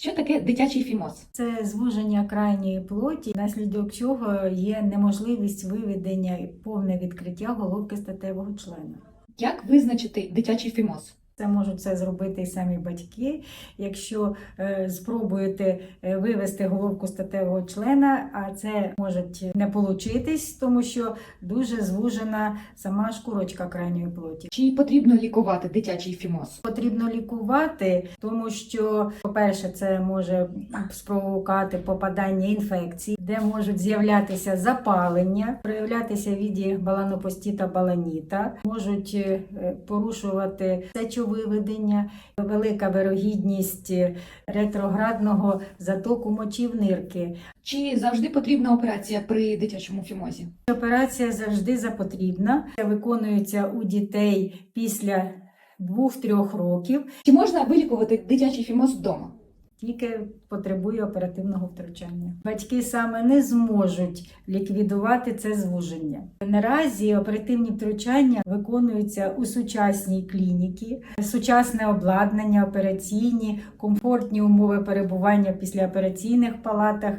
Що таке дитячий фімоз? Це звуження крайньої плоті, наслідок чого є неможливість виведення і повне відкриття головки статевого члена. Як визначити дитячий фімоз? Це можуть це зробити і самі батьки. Якщо е, спробуєте е, вивести головку статевого члена, а це може не получитись, тому що дуже звужена сама шкурочка крайньої плоті. Чи потрібно лікувати дитячий фімоз? Потрібно лікувати, тому що, по-перше, це може спровокувати попадання інфекцій, де можуть з'являтися запалення, проявлятися віді баланопостіта баланіта, можуть е, порушувати сечовиведення, велика вирогідність ретроградного затоку мочівнирки. Чи завжди потрібна операція при дитячому фімозі? Операція завжди запотрібна, виконується у дітей після 2-3 років. Чи можна вилікувати дитячий фімоз вдома? Тільки потребує оперативного втручання. Батьки саме не зможуть ліквідувати це звуження. Наразі оперативні втручання виконуються у сучасній клініці, сучасне обладнання, операційні, комфортні умови перебування в післяопераційних палатах.